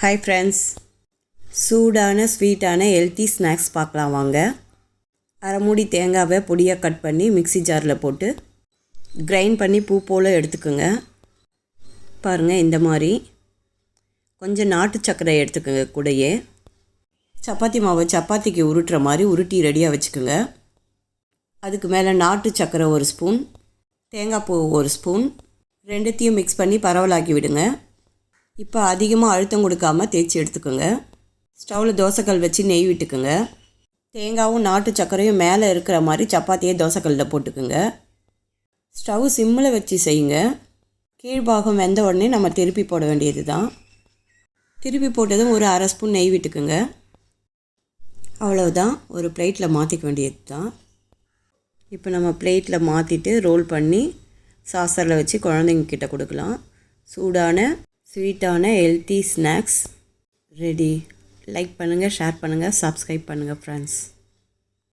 Hi friends சூடான ஸ்வீட்டான healthy snacks பார்க்கலாம் வாங்க. அரை மூடி தேங்காவை பொடியாக கட் பண்ணி மிக்ஸி ஜாரில் போட்டு கிரைண்ட் பண்ணி பூ போல் எடுத்துக்கோங்க. பாருங்கள் இந்த மாதிரி. கொஞ்சம் நாட்டு சர்க்கரை எடுத்துக்கோங்க கூடையே. சப்பாத்தி மாவை சப்பாத்திக்கு உருட்டுற மாதிரி உருட்டி ரெடியாக வச்சுக்கோங்க. அதுக்கு மேலே நாட்டு சர்க்கரை ஒரு ஸ்பூன் தேங்காய் பூ ஒரு ஸ்பூன் ரெண்டுத்தையும் மிக்ஸ் பண்ணி பரவலாக்கி விடுங்க. இப்போ அதிகமாக அழுத்தம் கொடுக்காம தேய்ச்சி எடுத்துக்கோங்க. ஸ்டவ்வில் தோசைக்கல் வச்சு நெய் விட்டுக்குங்க. தேங்காவும் நாட்டு சர்க்கரையும் மேலே இருக்கிற மாதிரி சப்பாத்தியை தோசைக்கல்லில் போட்டுக்குங்க. ஸ்டவ் சிம்மில் வச்சு செய்யுங்க. கீழ்பாகம் வெந்த உடனே நம்ம திருப்பி போட வேண்டியது தான் திருப்பி போட்டதும் ஒரு அரை ஸ்பூன் நெய் விட்டுக்குங்க. அவ்வளவுதான். ஒரு பிளேட்டில் மாற்றிக்க வேண்டியது தான் இப்போ நம்ம பிளேட்டில் மாற்றிட்டு ரோல் பண்ணி சாசரில் வச்சு குழந்தைங்க கிட்ட கொடுக்கலாம். சூடான ஸ்வீட்டான ஹெல்த்தி ஸ்நாக்ஸ் ரெடி லைக் பண்ணுங்கள் ஷேர் பண்ணுங்கள் சப்ஸ்கிரைப் பண்ணுங்கள் ஃப்ரெண்ட்ஸ்